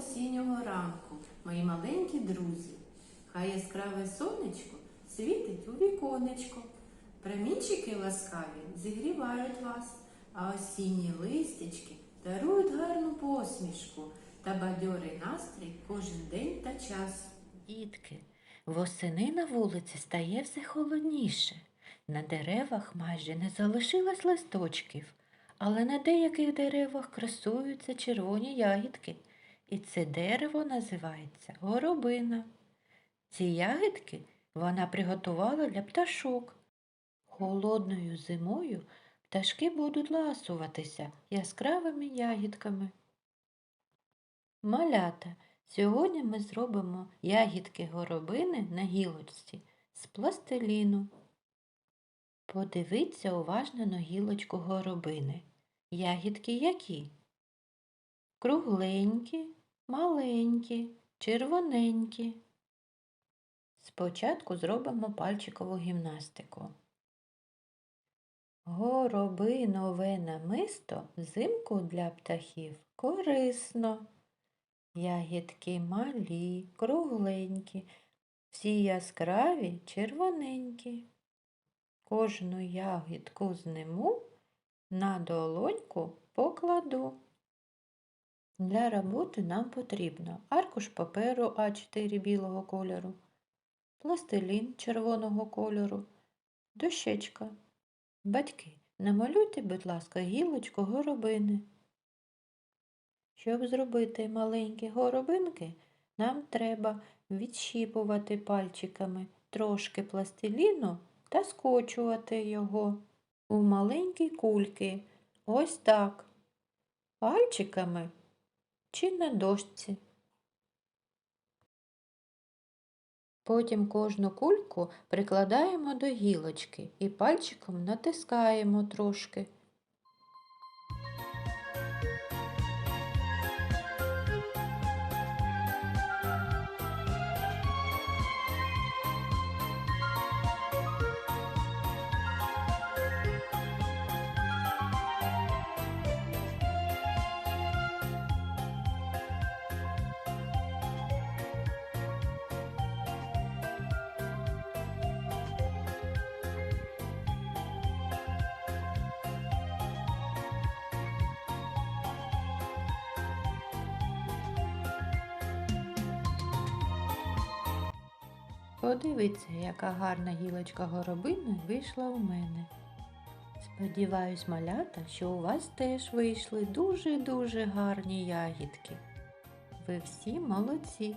осіннього ранку, мої маленькі друзі. Хай яскраве сонечко світить у віконечко. Промінчики ласкаві зігрівають вас, а осінні листячки дарують гарну посмішку та бадьорий настрій кожен день та час. Дітки, восени на вулиці стає все холодніше. На деревах майже не залишилось листочків, але на деяких деревах красуються червоні ягідки, і це дерево називається горобина. Ці ягідки вона приготувала для пташок. Холодною зимою пташки будуть ласуватися яскравими ягідками. Малята, сьогодні ми зробимо ягідки горобини на гілочці з пластиліну. Подивіться уважно на гілочку горобини. Ягідки які? Кругленькі, маленькі, червоненькі. Спочатку зробимо пальчикову гімнастику. Горобинове намисто взимку для птахів корисно. Ягідки малі, кругленькі, всі яскраві, червоненькі. Кожну ягідку зниму, на долоньку покладу. Для роботи нам потрібно аркуш паперу А4 білого кольору, пластилін червоного кольору, дощечка. Батьки, намалюйте, будь ласка, гілочку горобини. Щоб зробити маленькі горобинки, нам треба відщіпувати пальчиками трошки пластиліну та скочувати його у маленькі кульки. Ось так. Пальчиками чи на дошці. Потім кожну кульку прикладаємо до гілочки і пальчиком натискаємо трошки. Подивіться, яка гарна гілочка горобини вийшла у мене. Сподіваюсь, малята, що у вас теж вийшли дуже-дуже гарні ягідки. Ви всі молодці.